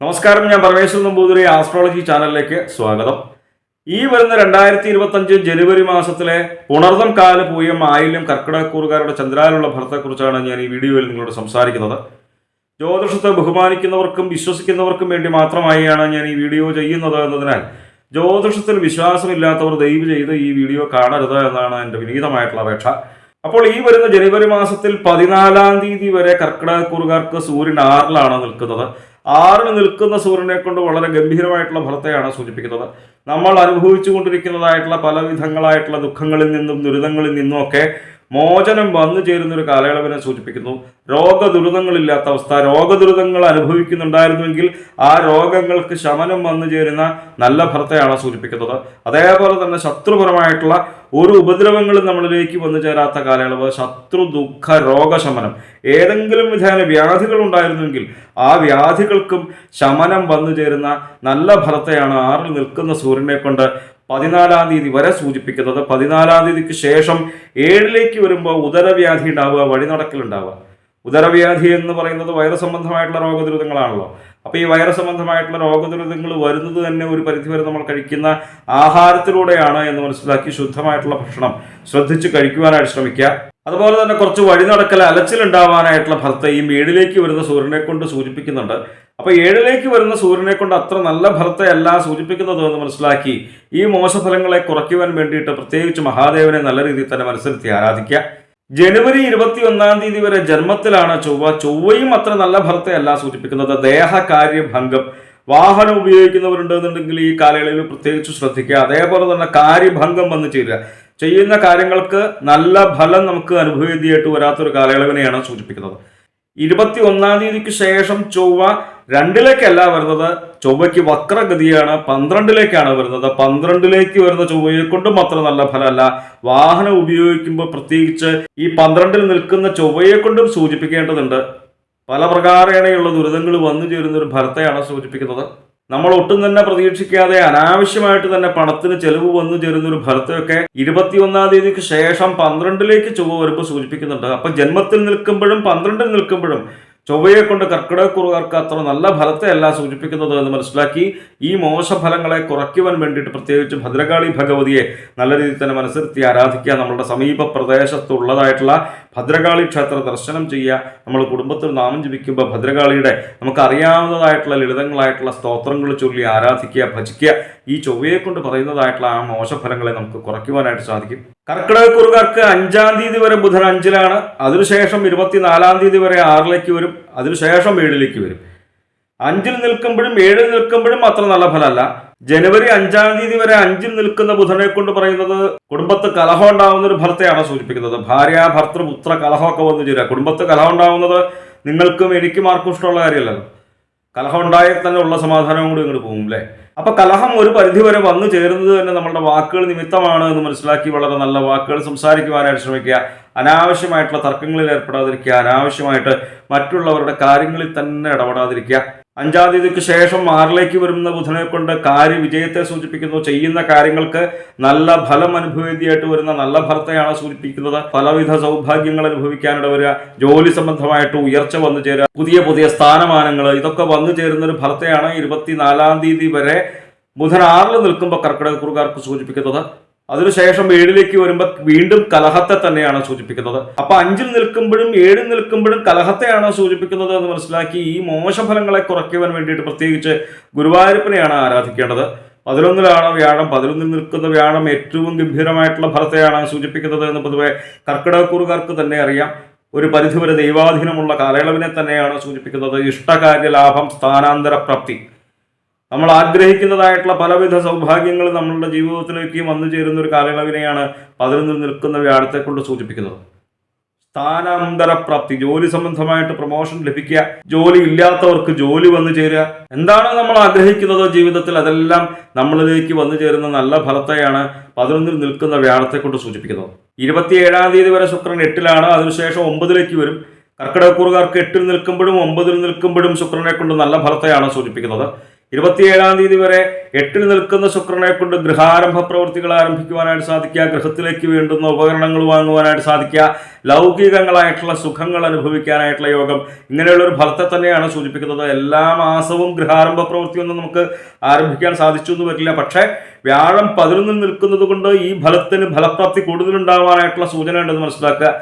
നമസ്കാരം ഞാൻ പരമേശ്വരൻ നമ്പൂതിരി ആസ്ട്രോളജി ചാനലിലേക്ക് സ്വാഗതം. ഈ വരുന്ന രണ്ടായിരത്തി ഇരുപത്തഞ്ച് ജനുവരി മാസത്തിലെ ഉണർദം കാല പൂയം ആയില്യം കർക്കിടകക്കൂറുകാരുടെ ചന്ദ്രാലുള്ള ഫലത്തെക്കുറിച്ചാണ് ഞാൻ ഈ വീഡിയോയിൽ നിങ്ങളോട് സംസാരിക്കുന്നത്. ജ്യോതിഷത്തെ ബഹുമാനിക്കുന്നവർക്കും വിശ്വസിക്കുന്നവർക്കും വേണ്ടി മാത്രമായാണ് ഞാൻ ഈ വീഡിയോ ചെയ്യുന്നത് എന്നതിനാൽ ജ്യോതിഷത്തിൽ വിശ്വാസമില്ലാത്തവർ ദയവ് ചെയ്ത് ഈ വീഡിയോ കാണരുത് എന്നാണ് എന്റെ വിനീതമായിട്ടുള്ള അപേക്ഷ. അപ്പോൾ ഈ വരുന്ന ജനുവരി മാസത്തിൽ പതിനാലാം തീയതി വരെ കർക്കിടകക്കൂറുകാർക്ക് സൂര്യൻ ആറിലാണ് നിൽക്കുന്നത്. ആറിന് നിൽക്കുന്ന സൂര്യനെ കൊണ്ട് വളരെ ഗംഭീരമായിട്ടുള്ള ഫലത്തെയാണ് സൂചിപ്പിക്കുന്നത്. നമ്മൾ അനുഭവിച്ചു കൊണ്ടിരിക്കുന്നതായിട്ടുള്ള പല വിധങ്ങളായിട്ടുള്ള ദുഃഖങ്ങളിൽ നിന്നും ദുരിതങ്ങളിൽ നിന്നും ഒക്കെ മോചനം വന്നു ചേരുന്ന ഒരു കാലയളവിനെ സൂചിപ്പിക്കുന്നു. രോഗദുരിതങ്ങളില്ലാത്ത അവസ്ഥ രോഗദുരിതങ്ങൾ അനുഭവിക്കുന്നുണ്ടായിരുന്നുവെങ്കിൽ ആ രോഗങ്ങൾക്ക് ശമനം വന്നു ചേരുന്ന നല്ല ഭർത്തയാണ് സൂചിപ്പിക്കുന്നത്. അതേപോലെ തന്നെ ശത്രുപരമായിട്ടുള്ള ഒരു ഉപദ്രവങ്ങളും നമ്മളിലേക്ക് വന്നു ചേരാത്ത കാലയളവ് ശത്രു ദുഃഖ രോഗശമനം ഏതെങ്കിലും വിധേന വ്യാധികൾ ഉണ്ടായിരുന്നുവെങ്കിൽ ആ വ്യാധികൾക്കും ശമനം വന്നു ചേരുന്ന നല്ല ഫലത്തെയാണ് ആറിൽ നിൽക്കുന്ന സൂര്യനെ കൊണ്ട് പതിനാലാം തീയതി വരെ സൂചിപ്പിക്കുന്നത് പതിനാലാം തീയതിക്ക് ശേഷം ഏഴിലേക്ക് വരുമ്പോൾ ഉദരവ്യാധി ഉണ്ടാവുക വഴിനടക്കലുണ്ടാവുക ഉദരവ്യാധി എന്ന് പറയുന്നത് വൈറസ് സംബന്ധമായിട്ടുള്ള രോഗദുരിതങ്ങളാണല്ലോ. അപ്പോൾ ഈ വൈറസ് സംബന്ധമായിട്ടുള്ള രോഗദുരിതങ്ങൾ വരുന്നത് തന്നെ ഒരു പരിധിവരെ നമ്മൾ കഴിക്കുന്ന ആഹാരത്തിലൂടെയാണ് എന്ന് മനസ്സിലാക്കി ശുദ്ധമായിട്ടുള്ള ഭക്ഷണം ശ്രദ്ധിച്ച് കഴിക്കുവാനായിട്ട് ശ്രമിക്കുക. അതുപോലെ തന്നെ കുറച്ച് വഴി നടക്കൽ അലച്ചിലുണ്ടാവാനായിട്ടുള്ള ഭർത്തയും ഏഴിലേക്ക് വരുന്ന സൂര്യനെ കൊണ്ട് സൂചിപ്പിക്കുന്നുണ്ട്. അപ്പൊ ഏഴിലേക്ക് വരുന്ന സൂര്യനെ കൊണ്ട് അത്ര നല്ല ഭർത്തയല്ല സൂചിപ്പിക്കുന്നത് എന്ന് മനസ്സിലാക്കി ഈ മോശഫലങ്ങളെ കുറയ്ക്കുവാൻ വേണ്ടിയിട്ട് പ്രത്യേകിച്ച് മഹാദേവനെ നല്ല രീതിയിൽ തന്നെ മനസ്സിലെത്തി ആരാധിക്കുക. ജനുവരി ഇരുപത്തി ഒന്നാം തീയതി വരെ ജന്മത്തിലാണ് ചൊവ്വ. ചൊവ്വയും അത്ര നല്ല ഫലത്തെയല്ല സൂചിപ്പിക്കുന്നത്. ദേഹകാര്യഭംഗം വാഹനം ഉപയോഗിക്കുന്നവരുണ്ടെന്നുണ്ടെങ്കിൽ ഈ കാലയളവിൽ പ്രത്യേകിച്ച് ശ്രദ്ധിക്കുക. അതേപോലെ തന്നെ കാര്യഭംഗം വന്നു ചേരുക. ചെയ്യുന്ന കാര്യങ്ങൾക്ക് നല്ല ഫലം നമുക്ക് അനുഭവേദിയായിട്ട് വരാത്തൊരു കാലയളവിനെയാണ് സൂചിപ്പിക്കുന്നത്. ഇരുപത്തി ഒന്നാം തീയതിക്ക് ശേഷം ചൊവ്വ രണ്ടിലേക്കല്ല വരുന്നത്. ചൊവ്വയ്ക്ക് വക്രഗതിയാണ് പന്ത്രണ്ടിലേക്കാണ് വരുന്നത്. പന്ത്രണ്ടിലേക്ക് വരുന്ന ചൊവ്വയെ കൊണ്ടും അത്ര നല്ല ഫലമല്ല. വാഹനം ഉപയോഗിക്കുമ്പോൾ പ്രത്യേകിച്ച് ഈ പന്ത്രണ്ടിൽ നിൽക്കുന്ന ചൊവ്വയെ കൊണ്ടും സൂചിപ്പിക്കേണ്ടതുണ്ട്. പല പ്രകാരേണയുള്ള ദുരിതങ്ങൾ വന്നു ചേരുന്ന ഒരു ഫലത്തെയാണ് സൂചിപ്പിക്കുന്നത്. നമ്മൾ ഒട്ടും തന്നെ പ്രതീക്ഷിക്കാതെ അനാവശ്യമായിട്ട് തന്നെ പണത്തിന് ചെലവ് വന്നു ചേരുന്ന ഒരു ഫലത്തെയൊക്കെ ഇരുപത്തിയൊന്നാം തീയതിക്ക് ശേഷം പന്ത്രണ്ടിലേക്ക് ചൊവ്വ വരുമ്പോൾ സൂചിപ്പിക്കുന്നുണ്ട്. അപ്പൊ ജന്മത്തിൽ നിൽക്കുമ്പോഴും പന്ത്രണ്ടിൽ നിൽക്കുമ്പോഴും ചൊവ്വയെ കൊണ്ട് കർക്കിടകക്കുറുകാർക്ക് അത്ര നല്ല ഫലത്തെയല്ല സൂചിപ്പിക്കുന്നത് എന്ന് മനസ്സിലാക്കി. ഈ മോശഫലങ്ങളെ കുറയ്ക്കുവാൻ വേണ്ടിയിട്ട് പ്രത്യേകിച്ച് ഭദ്രകാളി ഭഗവതിയെ നല്ല രീതിയിൽ തന്നെ മനസ്സിരുത്തി ആരാധിക്കുക നമ്മളുടെ സമീപ പ്രദേശത്തുള്ളതായിട്ടുള്ള ഭദ്രകാളി ക്ഷേത്ര ദർശനം ചെയ്യുക നമ്മൾ കുടുംബത്തിൽ നാമം ജപിക്കുമ്പോൾ ഭദ്രകാളിയുടെ നമുക്ക് അറിയാവുന്നതായിട്ടുള്ള ലളിതങ്ങളായിട്ടുള്ള സ്തോത്രങ്ങൾ ചൊല്ലി ആരാധിക്കുക ഭജിക്കുക ഈ ചൊവ്വയെ കൊണ്ട് പറയുന്നതായിട്ടുള്ള ആ മോശഫലങ്ങളെ നമുക്ക് കുറയ്ക്കുവാനായിട്ട് സാധിക്കും. കർക്കിടകക്കുറുകാർക്ക് അഞ്ചാം തീയതി വരെ ബുധൻ അഞ്ചിലാണ്. അതിനുശേഷം ഇരുപത്തിനാലാം തീയതി വരെ ആറിലേക്ക് വരും. അതിനുശേഷം ഏഴിലേക്ക് വരും. അഞ്ചിൽ നിൽക്കുമ്പോഴും ഏഴിൽ നിൽക്കുമ്പോഴും അത്ര നല്ല ഫലമല്ല. ജനുവരി അഞ്ചാം തീയതി വരെ അഞ്ചിൽ നിൽക്കുന്ന ബുധനെ കൊണ്ട് പറയുന്നത് കുടുംബത്ത് കലഹം ഉണ്ടാവുന്ന ഒരു ഫലത്തെയാണ് സൂചിപ്പിക്കുന്നത്. ഭാര്യ ഭർത്തൃ പുത്ര കലഹമൊക്കെ വന്നു ചേരുക. കുടുംബത്ത് കലഹം ഉണ്ടാവുന്നത് നിങ്ങൾക്കും എനിക്കും ആർക്കും ഇഷ്ടമുള്ള കാര്യമല്ലല്ലോ. കലഹം ഉണ്ടായാൽ തന്നെ ഉള്ള സമാധാനവും കൂടി ഇങ്ങോട്ട് പോകും അല്ലേ? അപ്പൊ കലഹം ഒരു പരിധി വരെ വന്നു ചേരുന്നത് തന്നെ നമ്മളുടെ വാക്കുകൾ നിമിത്തമാണ് എന്ന് മനസ്സിലാക്കി വളരെ നല്ല വാക്കുകൾ സംസാരിക്കുവാനായിട്ട് ശ്രമിക്കുക. അനാവശ്യമായിട്ടുള്ള തർക്കങ്ങളിൽ ഏർപ്പെടാതിരിക്കുക. അനാവശ്യമായിട്ട് മറ്റുള്ളവരുടെ കാര്യങ്ങളിൽ തന്നെ ഇടപെടാതിരിക്കുക. അഞ്ചാം തീയതിക്ക് ശേഷം ആറിലേക്ക് വരുന്ന ബുധനെ കൊണ്ട് കാര്യ വിജയത്തെ സൂചിപ്പിക്കുന്നു. ചെയ്യുന്ന കാര്യങ്ങൾക്ക് നല്ല ഫലം അനുഭവേദിയായിട്ട് വരുന്ന നല്ല ഫലത്തെയാണ് സൂചിപ്പിക്കുന്നത്. പലവിധ സൗഭാഗ്യങ്ങൾ അനുഭവിക്കാനിട വരിക. ജോലി സംബന്ധമായിട്ട് ഉയർച്ച വന്നു ചേരുക. പുതിയ പുതിയ സ്ഥാനമാനങ്ങൾ ഇതൊക്കെ വന്നു ചേരുന്ന ഒരു ഫലത്തെയാണ് ഇരുപത്തിനാലാം തീയതി വരെ ബുധൻ ആറിൽ നിൽക്കുമ്പോൾ കർക്കിടകക്കുറുകാർക്ക് സൂചിപ്പിക്കുന്നത്. അതിനുശേഷം ഏഴിലേക്ക് വരുമ്പോൾ വീണ്ടും കലഹത്തെ തന്നെയാണ് സൂചിപ്പിക്കുന്നത്. അപ്പൊ അഞ്ചിൽ നിൽക്കുമ്പോഴും ഏഴിൽ നിൽക്കുമ്പോഴും കലഹത്തെയാണ് സൂചിപ്പിക്കുന്നത് എന്ന് മനസ്സിലാക്കി ഈ മോശഫലങ്ങളെ കുറയ്ക്കുവാൻ വേണ്ടിയിട്ട് പ്രത്യേകിച്ച് ഗുരുവായൂരപ്പനെയാണ് ആരാധിക്കേണ്ടത്. പതിനൊന്നിലാണ് വ്യാഴം പതിനൊന്നിൽ നിൽക്കുന്ന വ്യാഴം ഏറ്റവും ഗംഭീരമായിട്ടുള്ള ഫലത്തെയാണ് സൂചിപ്പിക്കുന്നത് എന്ന് പൊതുവെ കർക്കിടകക്കുറുകാർക്ക് തന്നെ അറിയാം. ഒരു പരിധിവരെ ദൈവാധീനമുള്ള കാലയളവിനെ തന്നെയാണ് സൂചിപ്പിക്കുന്നത്. ഇഷ്ടകാര്യ ലാഭം സ്ഥാനാന്തര പ്രാപ്തി. നമ്മൾ ആഗ്രഹിക്കുന്നതായിട്ടുള്ള പലവിധ സൗഭാഗ്യങ്ങൾ നമ്മളുടെ ജീവിതത്തിലേക്ക് വന്നു ചേരുന്ന ഒരു കാലയളവിനെയാണ് പതിനൊന്നിൽ നിൽക്കുന്ന വ്യാഴത്തെ കൊണ്ട് സൂചിപ്പിക്കുന്നത്. സ്ഥാനാന്തര പ്രാപ്തി ജോലി സംബന്ധമായിട്ട് പ്രൊമോഷൻ ലഭിക്കുക ജോലി ഇല്ലാത്തവർക്ക് ജോലി വന്നു ചേരുക. എന്താണ് നമ്മൾ ആഗ്രഹിക്കുന്നത് ജീവിതത്തിൽ അതെല്ലാം നമ്മളിലേക്ക് വന്നു ചേരുന്ന നല്ല ഫലത്തെയാണ് പതിനൊന്നിൽ നിൽക്കുന്ന വ്യാഴത്തെ കൊണ്ട് സൂചിപ്പിക്കുന്നത്. ഇരുപത്തിയേഴാം തീയതി വരെ ശുക്രൻ എട്ടിലാണ് അതിനുശേഷം ഒമ്പതിലേക്ക് വരും. കർക്കിടകക്കൂറുകാർക്ക് എട്ടിൽ നിൽക്കുമ്പോഴും ഒമ്പതിൽ നിൽക്കുമ്പോഴും ശുക്രനെ കൊണ്ട് നല്ല ഫലത്തെയാണ് സൂചിപ്പിക്കുന്നത്. ഇരുപത്തിയേഴാം തീയതി വരെ എട്ടിൽ നിൽക്കുന്ന ശുക്രനെ കൊണ്ട് ഗൃഹാരംഭ പ്രവൃത്തികൾ ആരംഭിക്കുവാനായിട്ട് സാധിക്കുക ഗൃഹത്തിലേക്ക് വേണ്ടുന്ന ഉപകരണങ്ങൾ വാങ്ങുവാനായിട്ട് സാധിക്കുക ലൗകികങ്ങളായിട്ടുള്ള സുഖങ്ങൾ അനുഭവിക്കാനായിട്ടുള്ള യോഗം. ഇങ്ങനെയുള്ള ഒരു ഫലത്തെ തന്നെയാണ് സൂചിപ്പിക്കുന്നത്. എല്ലാ മാസവും ഗൃഹാരംഭ പ്രവൃത്തിയൊന്നും നമുക്ക് ആരംഭിക്കാൻ സാധിച്ചു എന്ന് വരില്ല. പക്ഷേ വ്യാഴം പതിനൊന്നിൽ നിൽക്കുന്നത് കൊണ്ട് ഈ ഫലത്തിന് ഫലപ്രാപ്തി കൂടുതലുണ്ടാവാനായിട്ടുള്ള സൂചന ഉണ്ടെന്ന് മനസ്സിലാക്കുക.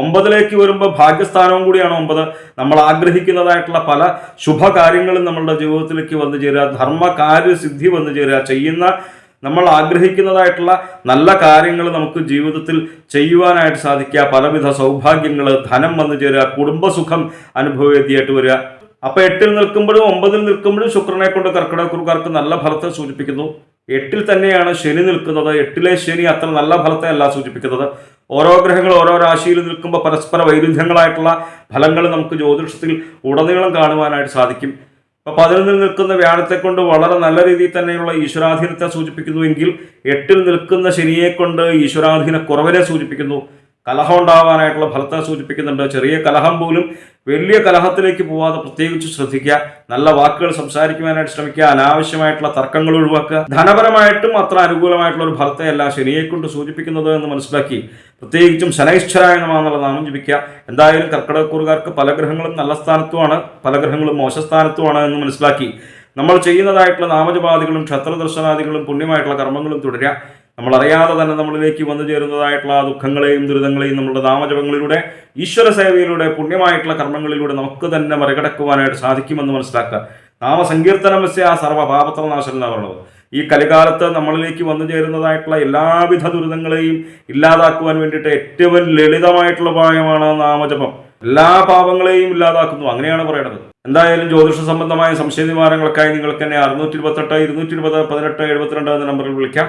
ഒമ്പതിലേക്ക് വരുമ്പോൾ ഭാഗ്യസ്ഥാനവും കൂടിയാണ് ഒമ്പത്. നമ്മൾ ആഗ്രഹിക്കുന്നതായിട്ടുള്ള പല ശുഭകാര്യങ്ങളും നമ്മളുടെ ജീവിതത്തിലേക്ക് വന്നു ചേരുക. ധർമ്മകാര്യസിദ്ധി വന്നു ചേരുക. ചെയ്യുന്ന നമ്മൾ ആഗ്രഹിക്കുന്നതായിട്ടുള്ള നല്ല കാര്യങ്ങൾ നമുക്ക് ജീവിതത്തിൽ ചെയ്യുവാനായിട്ട് സാധിക്കുക. പലവിധ സൗഭാഗ്യങ്ങൾ ധനം വന്നു ചേരുക. കുടുംബസുഖം അനുഭവവേദിയായിട്ട് വരിക. അപ്പൊ എട്ടിൽ നിൽക്കുമ്പോഴും ഒമ്പതിൽ നിൽക്കുമ്പോഴും ശുക്രനെ കൊണ്ട് കർക്കിടകക്കുറുകാർക്ക് നല്ല ഫലത്തെ സൂചിപ്പിക്കുന്നു. എട്ടിൽ തന്നെയാണ് ശനി നിൽക്കുന്നത്. എട്ടിലെ ശനി അത്ര നല്ല ഫലത്തെ അല്ല സൂചിപ്പിക്കുന്നത്. ഓരോ ഗ്രഹങ്ങൾ ഓരോ രാശിയിൽ നിൽക്കുമ്പോൾ പരസ്പര വൈരുദ്ധ്യങ്ങളായിട്ടുള്ള ഫലങ്ങൾ നമുക്ക് ജ്യോതിഷത്തിൽ ഉടനീളം കാണുവാനായിട്ട് സാധിക്കും. അപ്പോൾ പതിനൊന്നിൽ നിൽക്കുന്ന വ്യാഴത്തെ കൊണ്ട് വളരെ നല്ല രീതിയിൽ തന്നെയുള്ള ഈശ്വരാധീനത്തെ സൂചിപ്പിക്കുന്നുവെങ്കിൽ എട്ടിൽ നിൽക്കുന്ന ശനിയെ കൊണ്ട് ഈശ്വരാധീന കുറവിനെ സൂചിപ്പിക്കുന്നു. കലഹം ഉണ്ടാവാനായിട്ടുള്ള ഫലത്തെ സൂചിപ്പിക്കുന്നുണ്ട്. ചെറിയ കലഹം പോലും വലിയ കലഹത്തിലേക്ക് പോവാതെ പ്രത്യേകിച്ച് ശ്രദ്ധിക്കുക. നല്ല വാക്കുകൾ സംസാരിക്കുവാനായിട്ട് ശ്രമിക്കുക. അനാവശ്യമായിട്ടുള്ള തർക്കങ്ങൾ ഒഴിവാക്കുക. ധനപരമായിട്ടും അത്ര അനുകൂലമായിട്ടുള്ള ഒരു ഫലത്തെയല്ല ശനിയെ കൊണ്ട് സൂചിപ്പിക്കുന്നത് എന്ന് മനസ്സിലാക്കി പ്രത്യേകിച്ചും ശനൈശ്വരായ നമാന്നുള്ള നാമം ജപിക്കുക എന്തായാലും കർക്കിടകക്കൂറുകാർക്ക് പല ഗ്രഹങ്ങളും നല്ല സ്ഥാനത്തുമാണ് പല ഗ്രഹങ്ങളും മോശസ്ഥാനത്തുമാണ് എന്ന് മനസ്സിലാക്കി. നമ്മൾ ചെയ്യുന്നതായിട്ടുള്ള നാമജപാദികളും ക്ഷത്രദർശനാദികളും പുണ്യമായിട്ടുള്ള കർമ്മങ്ങളും തുടരുക. നമ്മൾ അറിയാതെ തന്നെ നമ്മളിലേക്ക് വന്നു ചേരുന്നതായിട്ടുള്ള ദുഃഖങ്ങളെയും ദുരിതങ്ങളെയും നമ്മുടെ നാമജപങ്ങളിലൂടെ ഈശ്വര സേവയിലൂടെ പുണ്യമായിട്ടുള്ള കർമ്മങ്ങളിലൂടെ നമുക്ക് തന്നെ മറികടക്കുവാനായിട്ട് സാധിക്കുമെന്ന് മനസ്സിലാക്കുക. നാമസങ്കീർത്തനം വെച്ച ആ സർവപാപത്ര നാശം എന്നാണ് പറയുന്നത്. ഈ കലികാലത്ത് നമ്മളിലേക്ക് വന്നു ചേരുന്നതായിട്ടുള്ള എല്ലാവിധ ദുരിതങ്ങളെയും ഇല്ലാതാക്കുവാൻ വേണ്ടിയിട്ട് ഏറ്റവും ലളിതമായിട്ടുള്ള ഉപായമാണ് നാമജപം. എല്ലാ പാപങ്ങളെയും ഇല്ലാതാക്കുന്നു. അങ്ങനെയാണ് പറയുന്നത് എന്തായാലും ജ്യോതിഷ സംബന്ധമായ സംശയ നിവാരണങ്ങൾക്കായി നിങ്ങൾക്ക് തന്നെ അറുന്നൂറ്റി ഇരുപത്തെട്ട് ഇരുന്നൂറ്റി ഇരുപത് പതിനെട്ട് എഴുപത്തിരണ്ട് എന്ന നമ്പറിൽ വിളിക്കാം.